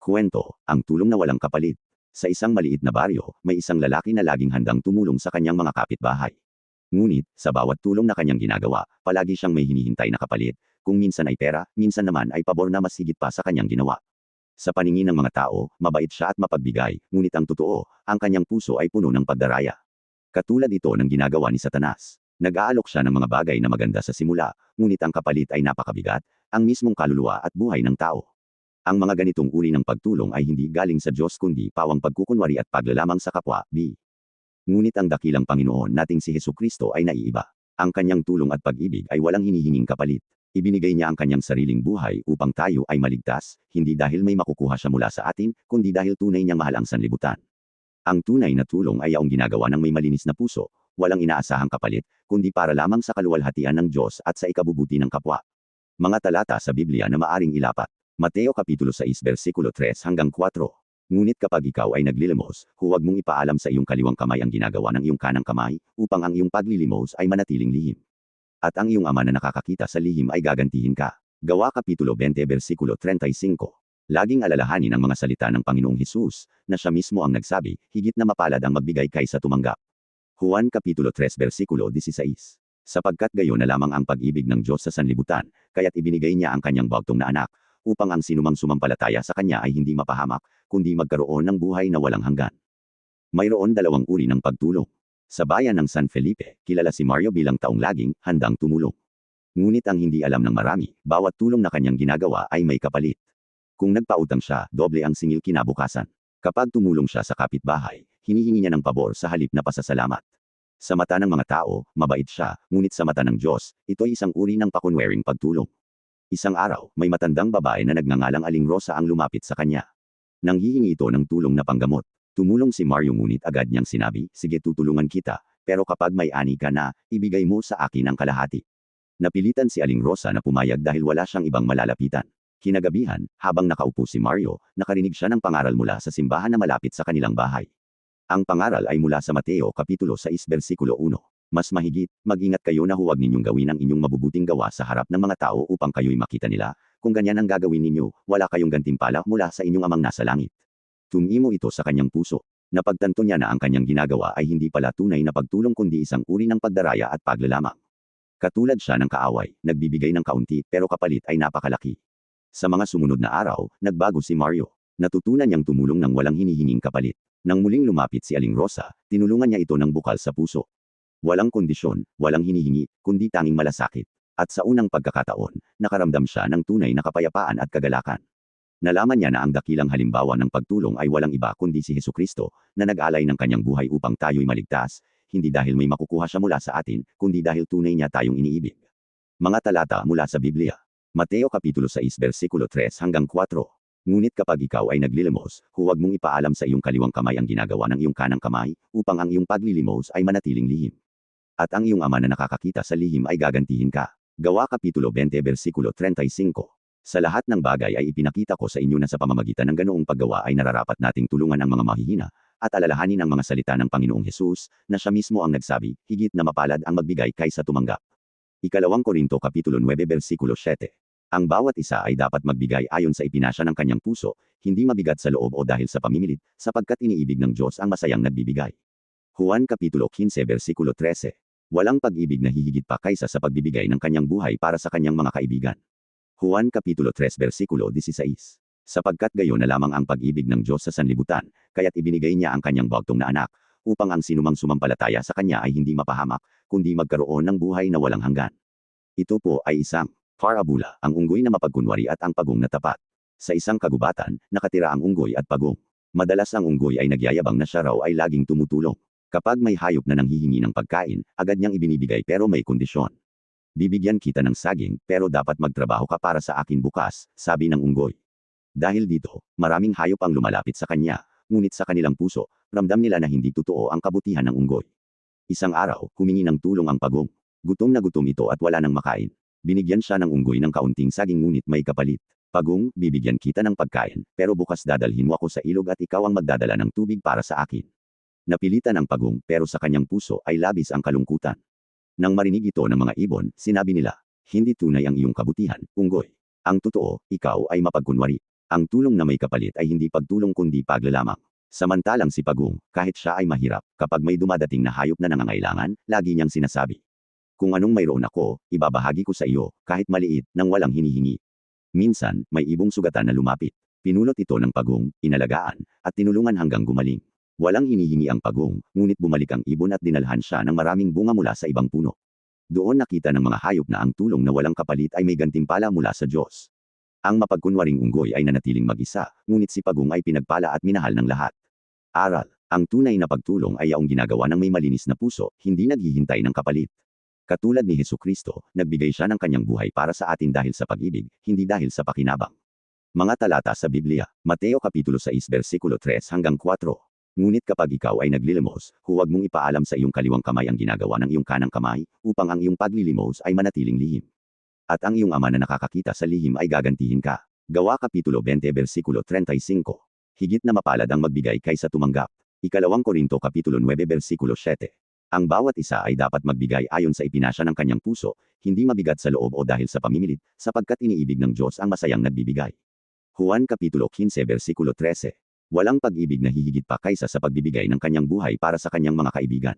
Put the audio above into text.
Kwento, ang tulong na walang kapalit. Sa isang maliit na baryo, may isang lalaki na laging handang tumulong sa kanyang mga kapitbahay. Ngunit, sa bawat tulong na kanyang ginagawa, palagi siyang may hinihintay na kapalit. Kung minsan ay pera, minsan naman ay pabor na mas higit pa sa kanyang ginawa. Sa paningin ng mga tao, mabait siya at mapagbigay, ngunit ang totoo, ang kanyang puso ay puno ng pagdaraya. Katulad ito ng ginagawa ni Satanas. Nag-aalok siya ng mga bagay na maganda sa simula, ngunit ang kapalit ay napakabigat, ang mismong kaluluwa at buhay ng tao. Ang mga ganitong uri ng pagtulong ay hindi galing sa Diyos kundi pawang pagkukunwari at paglalamang sa kapwa, B. Ngunit ang dakilang Panginoon nating si Heso Kristo ay naiiba. Ang kanyang tulong at pag-ibig ay walang hinihinging kapalit. Ibinigay niya ang kanyang sariling buhay upang tayo ay maligtas, hindi dahil may makukuha siya mula sa atin, kundi dahil tunay niyang mahal ang sanlibutan. Ang tunay na tulong ay ang ginagawa ng may malinis na puso, walang inaasahang kapalit, kundi para lamang sa kaluwalhatian ng Diyos at sa ikabubuti ng kapwa. Mga talata sa Biblia na maaring ilapat. Mateo Kapitulo 6 versikulo 3 hanggang 4. Ngunit kapag ikaw ay naglilimos, huwag mong ipaalam sa iyong kaliwang kamay ang ginagawa ng iyong kanang kamay, upang ang iyong paglilimos ay manatiling lihim. At ang iyong ama na nakakakita sa lihim ay gagantihin ka. Gawa Kapitulo 20 versikulo 35. Laging alalahanin ang mga salita ng Panginoong Hesus, na siya mismo ang nagsabi, higit na mapalad ang magbigay kaysa tumanggap. Juan Kapitulo 3 versikulo 16. Sapagkat gayon na lamang ang pag-ibig ng Diyos sa sanlibutan, kaya't ibinigay niya ang kanyang bagtong na anak, upang ang sinumang sumampalataya sa kanya ay hindi mapahamak, kundi magkaroon ng buhay na walang hanggan. Mayroon dalawang uri ng pagtulong. Sa bayan ng San Felipe, kilala si Mario bilang taong laging handang tumulong. Ngunit ang hindi alam ng marami, bawat tulong na kanyang ginagawa ay may kapalit. Kung nagpautang siya, doble ang singil kinabukasan. Kapag tumulong siya sa kapitbahay, hinihingi niya ng pabor sa halip na pasasalamat. Sa mata ng mga tao, mabait siya, ngunit sa mata ng Diyos, ito ay isang uri ng pakunwaring pagtulong. Isang araw, may matandang babae na nagngangalang Aling Rosa ang lumapit sa kanya. Nang hihingi ito ng tulong na panggamot. Tumulong si Mario ngunit agad niyang sinabi, sige tutulungan kita, pero kapag may ani ka na, ibigay mo sa akin ang kalahati. Napilitan si Aling Rosa na pumayag dahil wala siyang ibang malalapitan. Kinagabihan, habang nakaupo si Mario, nakarinig siya ng pangaral mula sa simbahan na malapit sa kanilang bahay. Ang pangaral ay mula sa Mateo Kapitulo 6 versikulo 1. Mas mahigit, mag-ingat kayo na huwag ninyong gawin ang inyong mabubuting gawa sa harap ng mga tao upang kayo'y makita nila. Kung ganyan ang gagawin ninyo, wala kayong gantimpala mula sa inyong amang nasa langit. Tumimo ito sa kanyang puso. Napagtanto niya na ang kanyang ginagawa ay hindi pala tunay na pagtulong kundi isang uri ng pagdaraya at paglalamang. Katulad siya ng kaaway, nagbibigay ng kaunti pero kapalit ay napakalaki. Sa mga sumunod na araw, nagbago si Mario. Natutunan niyang tumulong ng walang hinihinging kapalit. Nang muling lumapit si Aling Rosa, tinulungan niya ito ng bukal sa puso. Walang kondisyon, walang hinihingi, kundi tanging malasakit. At sa unang pagkakataon, nakaramdam siya ng tunay na kapayapaan at kagalakan. Nalaman niya na ang dakilang halimbawa ng pagtulong ay walang iba kundi si Heso Kristo, na nag-alay ng kanyang buhay upang tayo'y maligtas, hindi dahil may makukuha siya mula sa atin, kundi dahil tunay niya tayong iniibig. Mga talata mula sa Biblia. Mateo Kapitulo 6 versikulo 3 hanggang 4. Ngunit kapag ikaw ay naglilimos, huwag mong ipaalam sa iyong kaliwang kamay ang ginagawa ng iyong kanang kamay, upang ang iyong paglilimos ay manatiling lihim at ang iyong ama na nakakakita sa lihim ay gagantihin ka. Gawa Kapitulo 20 versikulo 35. Sa lahat ng bagay ay ipinakita ko sa inyo na sa pamamagitan ng ganoong paggawa ay nararapat nating tulungan ang mga mahihina, at alalahanin ang mga salita ng Panginoong Hesus, na siya mismo ang nagsabi, higit na mapalad ang magbigay kaysa tumanggap. Ikalawang Korinto Kapitulo 9 versikulo 7. Ang bawat isa ay dapat magbigay ayon sa ipinasya ng kanyang puso, hindi mabigat sa loob o dahil sa pamimilit, sapagkat iniibig ng Diyos ang masayang nagbibigay. Juan Kapitulo 15 versikulo 13. Walang pag-ibig na hihigit pa kaysa sa pagbibigay ng kanyang buhay para sa kanyang mga kaibigan. Juan Kapitulo 3 versikulo 16. Sapagkat gayon na lamang ang pag-ibig ng Diyos sa sanlibutan, kaya't ibinigay niya ang kanyang bagtong na anak, upang ang sinumang sumampalataya sa kanya ay hindi mapahamak, kundi magkaroon ng buhay na walang hanggan. Ito po ay isang parabula, ang unggoy na mapagkunwari at ang pagong na tapat. Sa isang kagubatan, nakatira ang unggoy at pagong. Madalas ang unggoy ay nagyayabang na siya raw ay laging tumutulong. Kapag may hayop na nanghihingi ng pagkain, agad niyang ibinibigay pero may kondisyon. Bibigyan kita ng saging, pero dapat magtrabaho ka para sa akin bukas, sabi ng unggoy. Dahil dito, maraming hayop ang lumalapit sa kanya, ngunit sa kanilang puso, ramdam nila na hindi totoo ang kabutihan ng unggoy. Isang araw, humingi ng tulong ang pagong. Gutom na gutom ito at wala nang makain. Binigyan siya ng unggoy ng kaunting saging ngunit may kapalit. Pagong, bibigyan kita ng pagkain, pero bukas dadalhin mo ako sa ilog at ikaw ang magdadala ng tubig para sa akin. Napilitan ang pagong pero sa kanyang puso ay labis ang kalungkutan. Nang marinig ito ng mga ibon, sinabi nila, hindi tunay ang iyong kabutihan, unggoy. Ang totoo, ikaw ay mapagkunwari. Ang tulong na may kapalit ay hindi pagtulong kundi paglalamang. Samantalang si Pagong, kahit siya ay mahirap, kapag may dumadating na hayop na nangangailangan, lagi niyang sinasabi. Kung anong mayroon ako, ibabahagi ko sa iyo, kahit maliit, nang walang hinihingi. Minsan, may ibong sugatan na lumapit. Pinulot ito ng pagong, inalagaan, at tinulungan hanggang gumaling. Walang hinihingi ang pagong, ngunit bumalik ang ibon at dinalhan siya ng maraming bunga mula sa ibang puno. Doon nakita ng mga hayop na ang tulong na walang kapalit ay may gantimpala mula sa Diyos. Ang mapagkunwaring unggoy ay nanatiling mag-isa, ngunit si Pagong ay pinagpala at minahal ng lahat. Aral, ang tunay na pagtulong ay yaong ginagawa ng may malinis na puso, hindi naghihintay ng kapalit. Katulad ni Heso Kristo, nagbigay siya ng kanyang buhay para sa atin dahil sa pag-ibig, hindi dahil sa pakinabang. Mga talata sa Biblia, Mateo Kapitulo 6 versikulo 3 hanggang 4. Ngunit kapag ikaw ay naglilimos, huwag mong ipaalam sa iyong kaliwang kamay ang ginagawa ng iyong kanang kamay, upang ang iyong paglilimos ay manatiling lihim. At ang iyong ama na nakakakita sa lihim ay gagantihin ka. Gawa Kapitulo 20 versikulo 35. Higit na mapalad ang magbigay kaysa tumanggap. Ikalawang Korinto Kapitulo 9 versikulo 7. Ang bawat isa ay dapat magbigay ayon sa ipinasya ng kanyang puso, hindi mabigat sa loob o dahil sa pamimilit, sapagkat iniibig ng Diyos ang masayang nagbibigay. Juan Kapitulo 15 versikulo 13. Walang pag-ibig na hihigit pa kaysa sa pagbibigay ng kanyang buhay para sa kanyang mga kaibigan.